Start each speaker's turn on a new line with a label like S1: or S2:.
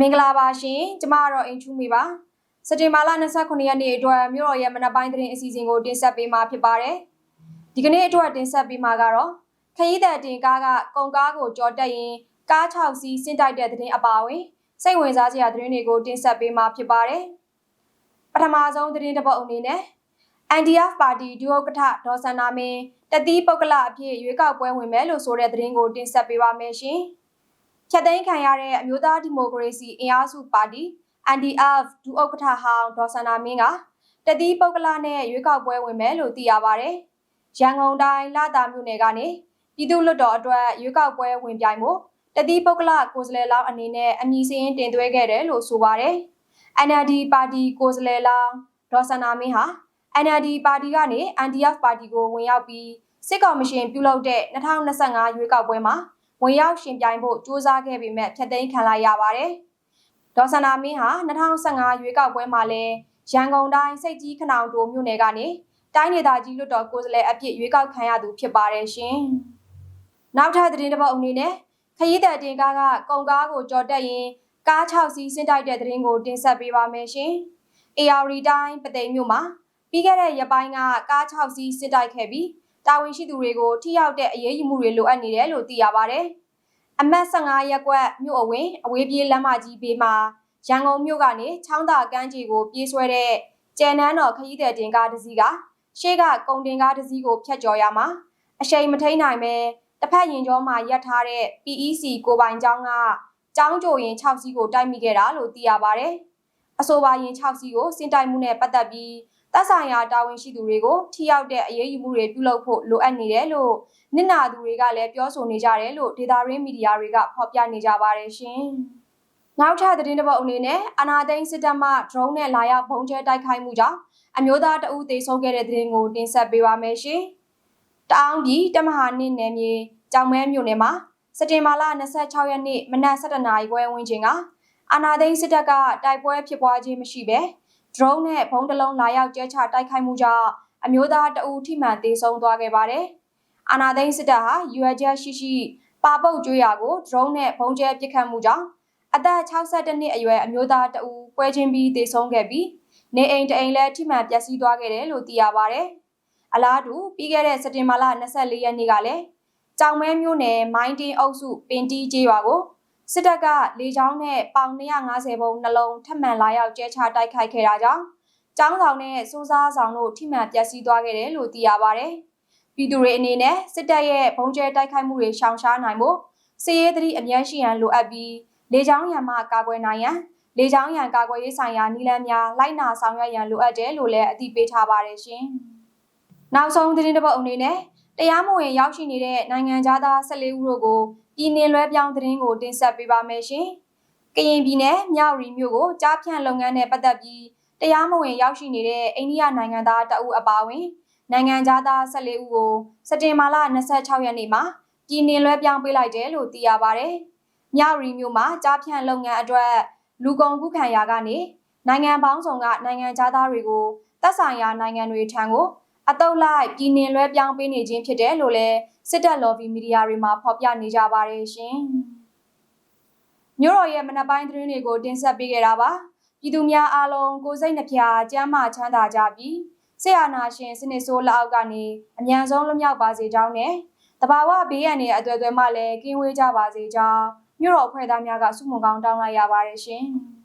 S1: မင်္ဂလာပါရှင်ကျမကတော့အိမ်ချူမီပါစက်တင်ဘာလ29ရက်နေ့အတွက်မြို့တော်ရဲ့မနက်ပိုင်းသတင်းအစီအစဉ်ကိုတင်ဆက်ပေးမှာဖြစ်ပါတယ်ဒီကနေ့အတွက်တင်ဆက်ပေးမှာကတော့ခရီးသည်တင်ကားကကုန်ကားကိုကြော်တက်ရင်ကား6စီးဆင်းတိုက်တဲ့သတင်းအပါအဝင်စိတ်ဝင်စားစရာသတင်းတွေကိုတင်ဆက်ပေးမှာဖြစ်ပါတယ်ပထမဆုံးသတင်းတစ်ပုဒ်အနေနဲ့ NDF ပါတီဒုဥက္ကဋ္ဌဒေါ်စန္နာမင်းတတိပုဂ္ဂလအဖြစ်ရွေးကောက်ပွဲဝင်မယ်လို့ဆိုတဲ့သတင်းကိုတင်ဆက်ပေးပါမယ်ရှင်။ ဖြတ်သိမ်းခံရတဲ့အမျိုးသားဒီမိုကရေစီအင်အားစုပါတီ NDF ဒုဥက္ကဋ္ဌဟောင်းဒေါ်စန္နာမင်းကတတိပုဂ္ဂလနဲ့ရွေးကောက်ပွဲဝင်မယ်လို့သိရပါတယ်။ရန်ကုန်တိုင်းလသာမြို့နယ်ကနေပြည်သူ့လွှတ်တော်အတွက်ရွေးကောက်ပွဲဝင်ပြိုင်မှုတတိပုဂ္ဂလကိုယ်စားလှယ်လောင်းအနေနဲ့အမည်စရင်းတင်သွင်းခဲ့တယ်လို့ဆိုပါတယ်။ NLD ပါတီကိုယ်စားလှယ်လောင်းဒေါ်စန္နာမင်းဟာ NLD ပါတီကနေ NDF ပါတီကိုဝင်ရောက်ပြီးစစ်ကောင်မရှင်ပြုလုပ်တဲ့2025ရွေးကောက်ပွဲမှာ ဝင်ရောက်ရှင်ပြိုင်ဖို့ကြိုးစားခဲ့ပေမဲ့ဖျက်သိမ်းခံလိုက်ရပါတယ်။ဒေါ်စန္နာမင်းဟာ2015ရွေးကောက်ပွဲမှာလည်းရန်ကုန်တိုင်းစိတ်ကြီးခနောင်တိုမြို့နယ်ကနေတိုင်းဒေသကြီးလွှတ်တော်ကိုယ်စားလှယ်အဖြစ်ရွေးကောက်ခံရသူဖြစ်ပါတယ်ရှင်။နောက်ထပ်သတင်းတစ်ပုဒ်အနေနဲ့ခရီးသည်တင်ကားကကုန်ကားကိုကြော်တက်ရင်ကား6စီးဆင်းတိုက်တဲ့သတင်းကိုတင်ဆက်ပေးပါမယ်ရှင်။ AR တိုင်းပသိမ်မြို့မှာပြီးခဲ့တဲ့ရက်ပိုင်းကကား6စီးစစ်တိုက်ခဲ့ပြီး တာဝန်ရှိသူတွေကိုထိရောက်တဲ့အရေးယူမှုတွေလိုအပ်နေတယ်လို့သိရပါဗျ။အမတ်15ရက်ကွက်မြို့အဝင်အဝေးပြေးလမ်းမကြီးဘေးမှာရန်ကုန်မြို့ကနေချောင်းသာကမ်းခြေကိုပြေးဆွဲတဲ့ကျယ်နန်းတော်ခရီးသည်တင်ကားတစ်စီးကရှေ့ကကုန်တင်ကားတစ်စီးကိုဖျက်ကျော်ရမှာအရှိန်မထိန်နိုင်ပဲတစ်ဖက်ရင်ကျောမှာရပ်ထားတဲ့ PEC ကိုပိုင်ကျောင်းကကျောင်းကြိုရင်6စီးကိုတိုက်မိခဲ့တာလို့သိရပါဗျ။အဆိုပါရင်6စီးကိုစင်တိုက်မှုနဲ့ပတ်သက်ပြီး သက်ဆိုင်ရာတာဝန်ရှိသူတွေကိုထိရောက်တဲ့အရေးယူမှုတွေပြုလုပ်ဖို့လိုအပ်နေတယ်လို့နစ်နာသူတွေကလည်းပြောဆိုနေကြတယ်လို့ဒေတာရင်းမီဒီယာတွေကဖော်ပြနေကြပါတယ်ရှင်။နောက်ထပ်သတင်းတစ်ပုဒ်အနေနဲ့အနာသိန်းစစ်တပ်မှ drone နဲ့လာရောက်ပုံကျဲတိုက်ခိုက်မှုကြောင့်အမျိုးသားတဦးသေဆုံးခဲ့တဲ့သတင်းကိုတင်ဆက်ပေးပါမယ်ရှင်။တအောင်းပြည်တမဟာနစ်နယ်မြေကြောင်မဲမြို့နယ်မှာစက်တင်ဘာလ26ရက်နေ့မနက်7:00နာရီခွဲဝန်းကျင်ကအာနာသိန်းစစ်တပ်ကတိုက်ပွဲဖြစ်ပွားခြင်းမရှိဘဲ drone နဲ့ဘုံတလုံးလာရောက်ကျဲချတိုက်ခိုက်မှုကြောင့်အမျိုးသားတအူထိမှန်သေဆုံးသွားခဲ့ပါတယ်။အာနာသိန်းစစ်တပ်ဟာရွယ်ချက်ရှိရှိပါပုတ်ကျွေးရကို drone နဲ့ဘုံကျဲပစ်ခတ်မှုကြောင့်အသက်62နှစ်အရွယ်အမျိုးသားတအူပွဲချင်းပြီးသေဆုံးခဲ့ပြီးနေအိမ်တအိမ်လည်းထိမှန်ပျက်စီးသွားခဲ့တယ်လို့သိရပါတယ်။အလားတူပြီးခဲ့တဲ့စက်တင်ဘာလ24ရက်နေ့ကလည်းကြောင်မဲမြို့နယ်မိုင်းတင်းအုပ်စုပင်တီးကျေးရွာကို စစ်တပ်ကလေကြောင်းနဲ့ပေါင်250ဘုံနှလုံးထပ်မံလာရောက်ကျဲချတိုက်ခိုက်ခဲ့တာကြောင့်ကျောင်းဆောင်နဲ့စိုးစားဆောင်တို့ထိမှန်ပျက်စီးသွားခဲ့တယ်လို့သိရပါဗျ။ပြည်သူတွေအနေနဲ့စစ်တပ်ရဲ့ဘုံကျဲတိုက်ခိုက်မှုတွေရှောင်ရှားနိုင်ဖို့စစ်ရေးသတိအမြဲရှိရန်လိုအပ်ပြီးလေကြောင်းရန်မှကာကွယ်နိုင်ရန်လေကြောင်းရန်ကာကွယ်ရေးဆိုင်ရာနည်းလမ်းများလိုက်နာဆောင်ရွက်ရန်လိုအပ်တယ်လို့လည်းအသိပေးထားပါတယ်ရှင်။နောက်ဆုံးသတင်းတစ်ပုဒ်အနေနဲ့တရားမဝင်ရောက်ရှိနေတဲ့နိုင်ငံသား14ဦးတို့ကို ပြည်နယ်လွဲပြောင်းသတင်းကိုတင်ဆက်ပေးပါမယ်ရှင်။ကရင်ပြည်နယ်မြောက်ရီမြို့ကိုကြားဖြန့်လုပ်ငန်းနဲ့ပတ်သက်ပြီးတရားမဝင်ရောက်ရှိနေတဲ့အိန္ဒိယနိုင်ငံသားတအုပ်အပါအဝင်နိုင်ငံသား14ဦးကိုစက်တင်ဘာလ26ရက်နေ့မှာပြည်နယ်လွဲပြောင်းပေးလိုက်တယ်လို့သိရပါဗျ။မြောက်ရီမြို့မှာကြားဖြန့်လုပ်ငန်းအတွက်လူကုန်ကူးခံရာကနေနိုင်ငံပေါင်းစုံကနိုင်ငံသားတွေကိုသက်ဆိုင်ရာနိုင်ငံတွေထံကို အတုပ်လိုက်ပြည်နယ်လွဲပြောင်းပေးနေခြင်းဖြစ်တယ်လို့လည်းစစ်တပ်လော်ဘီမီဒီယာတွေမှာဖော်ပြနေကြပါတယ်ရှင်။မြို့တော်ရဲ့မနက်ပိုင်းသတင်းတွေကိုတင်ဆက်ပေးခဲ့တာပါ။ပြည်သူများအားလုံးကိုစိတ်နှဖျားကျမ်းမာချမ်းသာကြပြီးဆရာနာရှင်စနစ်ဆိုးလက်အောက်ကနေအမြန်ဆုံးလွတ်မြောက်ပါစေကြောင်းနဲ့တဘာဝဘေးရန်တွေအသွယ်သွယ်မှလည်းကင်းဝေးကြပါစေကြောင်းမြို့တော်ဖွဲ့သားများကဆုမွန်ကောင်းတောင်းလိုက်ရပါတယ်ရှင်။